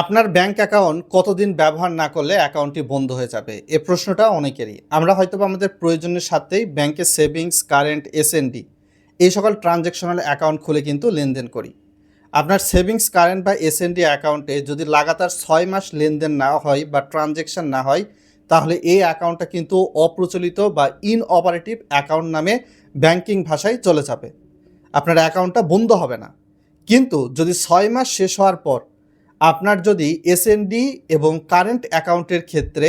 আপনার bank account কতদিন ব্যবহার না করলে অ্যাকাউন্টটি বন্ধ হয়ে যাবে? এ প্রশ্নটা অনেকেরই। আমরা হয়তো আমাদের প্রয়োজনের সাথেই ব্যাংকের সেভিংস কারেন্ট এসএনডি এই সকল ট্রানজ্যাকশনাল অ্যাকাউন্ট খুলে কিন্তু লেনদেন করি। আপনার সেভিংস কারেন্ট বা এসএনডি অ্যাকাউন্টে যদি লাগাতার ছয় মাস লেনদেন না হয় বা ট্রানজ্যাকশন না হয়, তাহলে এই অ্যাকাউন্টটা কিন্তু অপ্রচলিত বা ইনঅপারেটিভ অ্যাকাউন্ট নামে ব্যাংকিং ভাষায় চলে যাবে। আপনার অ্যাকাউন্টটা বন্ধ হবে না। কিন্তু যদি ছয় মাস শেষ হওয়ার পর আপনার যদি এসএনডি এবং কারেন্ট অ্যাকাউন্টের ক্ষেত্রে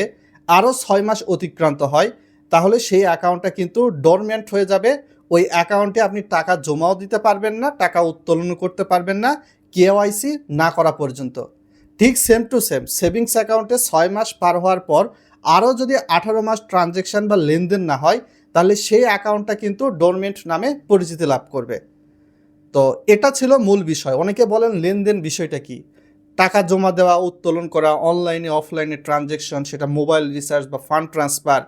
আরও ছয় মাস অতিক্রান্ত হয়, তাহলে সেই অ্যাকাউন্টটা কিন্তু ডরমেন্ট হয়ে যাবে। ওই অ্যাকাউন্টে আপনি টাকা জমাও দিতে পারবেন না, টাকা উত্তোলন করতে পারবেন না কেওয়াইসি না করা পর্যন্ত। ঠিক সেম টু সেম সেভিংস অ্যাকাউন্টে ছয় মাস পার হওয়ার পর আরও যদি আঠারো মাস ট্রানজ্যাকশন বা লেনদেন না হয়, তাহলে সেই অ্যাকাউন্টটা কিন্তু ডোরমেন্ট নামে পরিচিতি লাভ করবে। তো এটা ছিল মূল বিষয়। অনেকে বলেন লেনদেন বিষয়টা কি? টাকা জমা দেওয়া, উত্তোলন করা, অনলাইনে, অফলাইনে ট্রানজ্যাকশন সেটা মোবাইল রিচার্জ বা ফান্ড ট্রান্সফার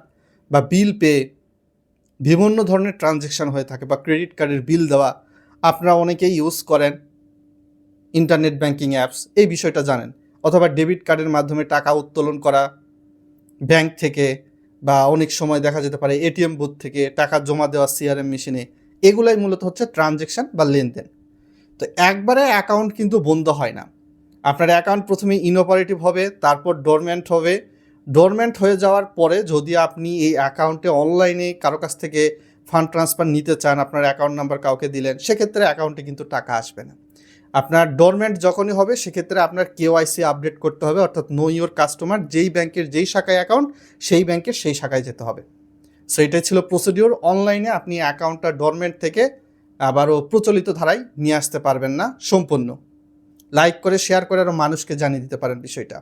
বা বিল পে, বিভিন্ন ধরনের ট্রানজ্যাকশন হয়ে থাকে বা ক্রেডিট কার্ডের বিল দেওয়া। আপনারা অনেকেই ইউজ করেন ইন্টারনেট ব্যাংকিং অ্যাপস এই বিষয়টা জানেন। অথবা ডেবিট কার্ডের মাধ্যমে টাকা উত্তোলন করা ব্যাংক থেকে বা অনেক সময় দেখা যেতে পারে এটিএম বুথ থেকে টাকা জমা দেওয়া সিআরএম মেশিনে এগুলাই মূলত হচ্ছে ট্রানজ্যাকশন বা লেনদেন। তো একবারে অ্যাকাউন্ট কিন্তু বন্ধ হয় না। আপনার অ্যাকাউন্ট প্রথমে ইনঅপারেটিভ হবে, তারপর ডোরমেন্ট হবে। ডোরমেন্ট হয়ে যাওয়ার পরে যদি আপনি এই অ্যাকাউন্টে অনলাইনে কারও কাছ থেকে ফান্ড ট্রান্সফার নিতে চান, আপনার অ্যাকাউন্ট নাম্বার কাউকে দিলেন, সেক্ষেত্রে অ্যাকাউন্টে কিন্তু টাকা আসবে না। আপনার ডোরমেন্ট যখনই হবে, সেক্ষেত্রে আপনার কেওয়াইসি আপডেট করতে হবে, অর্থাৎ নো ইওর কাস্টমার যেই ব্যাংকের যেই শাখায় অ্যাকাউন্ট সেই ব্যাংকের সেই শাখায় যেতে হবে। সো এটাই ছিল প্রসিডিওর অনলাইনে আপনি অ্যাকাউন্টটা ডরমেন্ট থেকে আবারও প্রচলিত ধারায় নিয়ে আসতে পারবেন না, সম্পূর্ণ। লাইক করে শেয়ার করে আরও মানুষকে জানিয়ে দিতে পারেন বিষয়টা।